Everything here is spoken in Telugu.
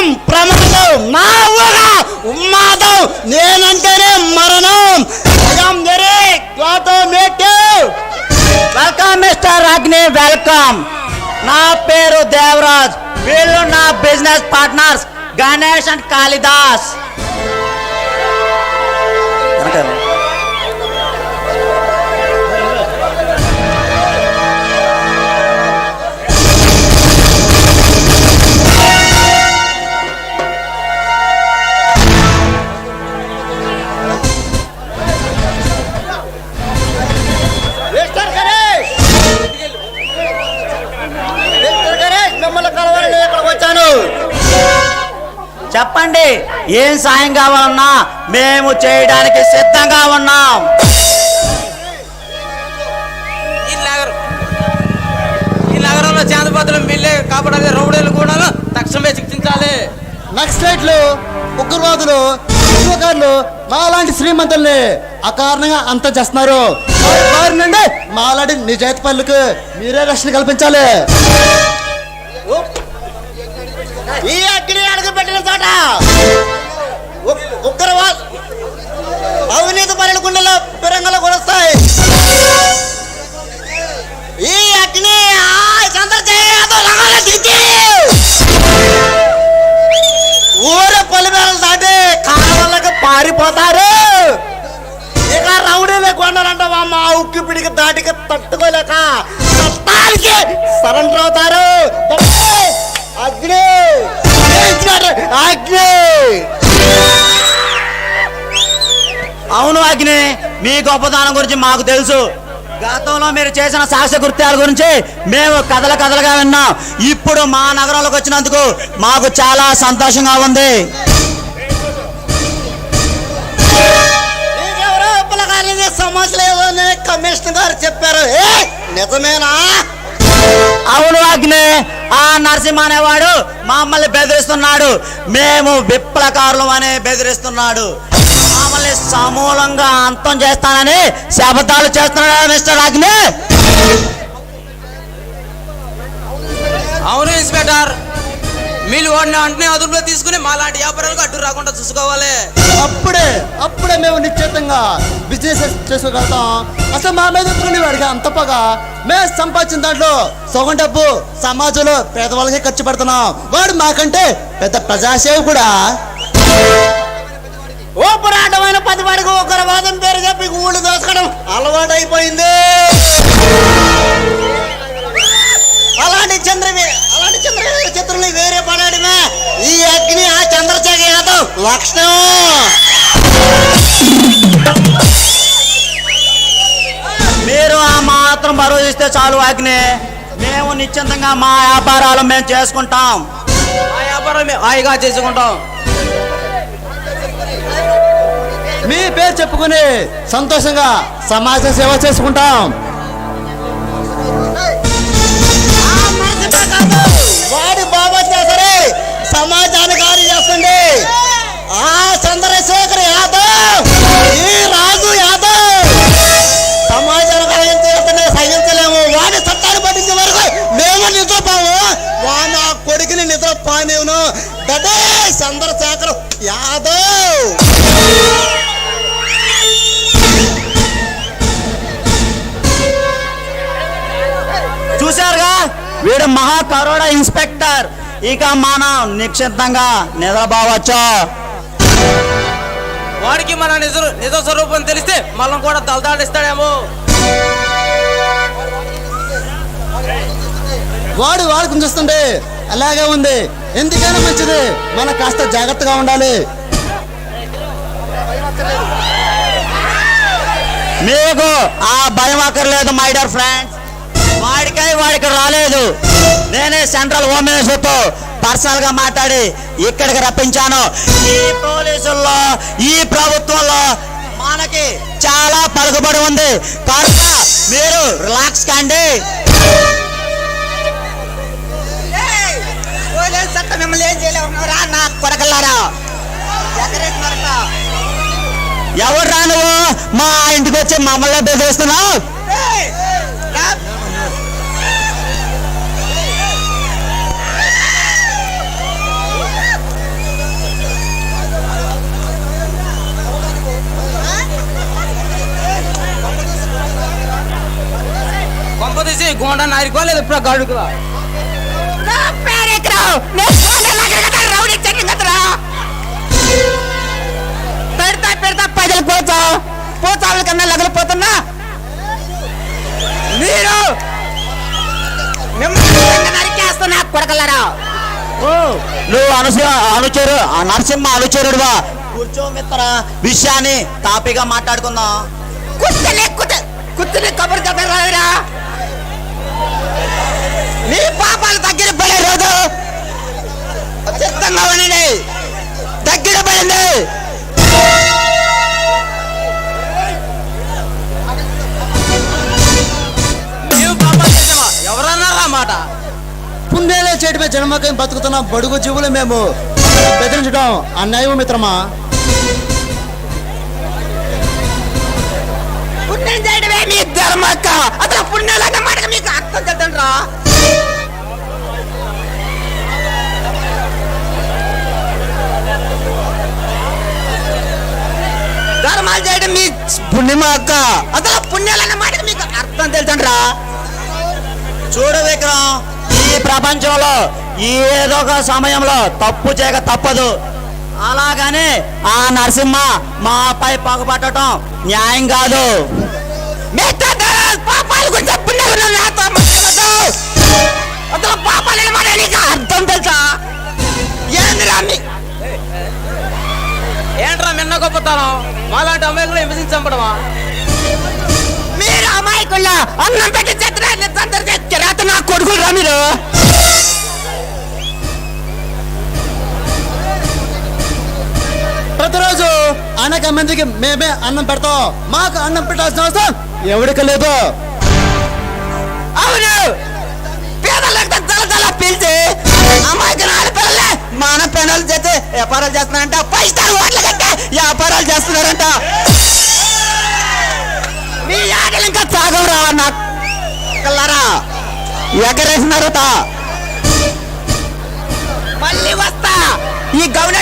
మరణం ప్రమాదం మా ఊహ ఉమ్మాదం నేనంటేనే మరణం. I'm very automotive welcome mister Agni welcome నా పేరు దేవరాజ్. వీళ్ళు నా business partners Ganesh and Kalidas. ఏం సాయం కావాలన్నా మేము చేయడానికి సిద్ధంగా ఉన్నాం. ఈ నగరం ఈ నగరంలో చాందపత్రులు మిల్లే కాపాడాలి రౌడీలు కూడా తక్షణమే శిక్షించాలి. నక్సలైట్లు ఉగ్రవాదులు ఉద్యోగాలు మాలాంటి శ్రీమంతుల్ని అకారణంగా అంత చేస్తున్నారు. వారి నుండి మాలాంటి నిజాయితీ పనులకు మీరే రక్షణ కల్పించాలి. ఈ అగ్ని అడుగు పెట్టిన చోట ఉగ్రవాద్ అవినీతి పనుల గుండెలో పిరంగలు కొలుస్తాయి ఈ అగ్ని ఊరు పొలిమేరలు దాటి కాలవలకు పారిపోతారు. ఇక రౌడీలే కొండలంట మా ఉక్కి పిడికి దాటికి తట్టుకోలేక సరెండర్ అవుతారు. అగ్ని! అగ్ని! అవును అగ్ని మీ గొప్పతనం గురించి మాకు తెలుసు. గతంలో మీరు చేసిన సాక్ష్య కృత్యాల గురించి మేము కథల కథలుగా విన్నాం. ఇప్పుడు మా నగరంలోకి వచ్చినందుకు మాకు చాలా సంతోషంగా ఉంది. కమిషనర్ గారు చెప్పారు. నిజమేనా? అవును అగ్ని ఆ నరసింహ అనేవాడు మమ్మల్ని బెదిరిస్తున్నాడు. మేము విప్లకారులం అనే బెదిరిస్తున్నాడు. మమ్మల్ని సమూలంగా అంతం చేస్తానని శపథాలు చేస్తున్నాడు మిస్టర్ అగ్ని? అవును ఇన్స్పెక్టర్. మీరు వాడిని వెంటనే అదుపులో తీసుకుని మాలాంటి వ్యాపారాలకు అడ్డు రాకుండా చూసుకోవాలి. అప్పుడే అప్పుడే మేము నిశ్చితంగా బిజినెస్ చేసుకోగలుగుతాం. అసలు మా మీద ఎత్తుకుని వాడికి అంత పగ? మేము సంపాదించిన దాంట్లో సగం డబ్బు సమాజంలో పేదవాళ్ళకి ఖర్చు పెడుతున్నాం. వాడు మాకంటే పెద్ద ప్రజాసేవకుడా ఓ పురాటమైన పదివాడికి ఉగ్రవాదం పేరు చెప్పి ఊళ్ళు దోసుకోవడం అలవాటైపోయింది. చంద్రవి అలాంటి చంద్రశేఖర్ యాదవ్ లక్షణం మీరు ఆ మాత్రం భరోసా ఇస్తే చాలు అగ్ని మేము నిశ్చింతంగా మా వ్యాపారాలు మేము చేసుకుంటాం. మా వ్యాపారం మేము హాయిగా చేసుకుంటాం. మీ పేరు చెప్పుకుని సంతోషంగా సమాజ సేవ చేసుకుంటాం. వాడి బాబా సరే చంద్రశేఖర్ యాదవ్ చూశారుగా? వీడు మహా కరోడా ఇన్స్పెక్టర్. ఇక మనం నిశ్చితంగా నిద్రపోవచ్చు. వాడికి మన నిజ నిజ స్వరూపం తెలిస్తే మనం కూడా దళదాడిస్తాడేమో వాడు వాడుకుని చూస్తుంటే అలాగే ఉంది. ఎందుకైనా మంచిది. మనం కాస్త జాగ్రత్తగా ఉండాలి. మీకు ఆ భయం అక్కర్లేదు మై డియర్ ఫ్రెండ్స్ వాడికై వాడికి రాలేదు. నేనే సెంట్రల్ హోమ్ మినిస్టర్తో పర్సనల్గా మాట్లాడి ఇక్కడికి రప్పించాను. ఈ పోలీసుల్లో ఈ ప్రభుత్వంలో మనకి చాలా పలుకుబడి ఉంది. కనుక మీరు రిలాక్స్ కండి. చేత మిమ్మల్ని ఏం చేయలేవున్నారా నా కొరకల్లారా ఎవరు రా నువ్వు? మా ఇంటికి వచ్చి మమ్మల్ని బెదిరిస్తున్నావు కొంప తీసి గోండా నారికో లేదు ఇప్పుడు గడుకురా పెడతా పెడతా ప్రజలు పోతా. పోతావుల కన్నా లగలిపోతున్నా మీరు నరికేస్తున్నా కొడకలరా. నువ్వు అనుస అనుచరు నరసింహ అనుచరుడువా? కూర్చో మిత్ర విషయాన్ని తాపిగా మాట్లాడుకుందాం. కుత్తలే కుత్త కుత్తలే కబురు చెప్పరా నీ చిత్తంగా ఉండండి. దగ్గర చేసామా ఎవరన్నారా మాట? పుణ్యాలే చేయటమే జన్మకం బతుకుతున్న బడుగు జీవులు మేము. బెదిరించడం అన్యాయం మిత్రమా? పుణ్యం చేయడమే మీ ధర్మక్క. అసలు పుణ్యాలన్న మాట మీకు అర్థం పుణ్యమా అక్క? అసలు పుణ్యాలన్న మాట మీకు అర్థం తెలుసండ్రా చూడు విక్రమ్ ఈ ప్రపంచంలో ఏదో ఒక సమయంలో తప్పు చేయక తప్పదు. అలాగని ఆ నరసింహ మాపై పగబట్టడం న్యాయం కాదు. అర్థం తెలుసా? ఏంది గురించి పుణ్యాలు నాతో మాట్లాడొద్దు. అసలు పాపాలని మాట నీకు అర్థం తెలుసా ఏందిరా మీ- ఏంట్రా మిన్న గొప్పతనం? మాలాంటి అమ్మాయిలు హింసించి చంపడమా? మీరు అమాయకుల్లా అన్నం పెట్టి చెత్తరాన్ని సందర్శి కిరాత నా కొడుకులు రా మీరు. ప్రతిరోజు అనేక మందికి మేమే అన్నం పెడతాం. మాకు అన్నం పెట్టాల్సిన అవసరం ఎవరికి లేదు. అవును. పేదలకు తల తల పిలిచి అమ్మాయికి చేసిన తర్వాత మళ్ళీ వస్తా. ఈ గవర్నమెంట్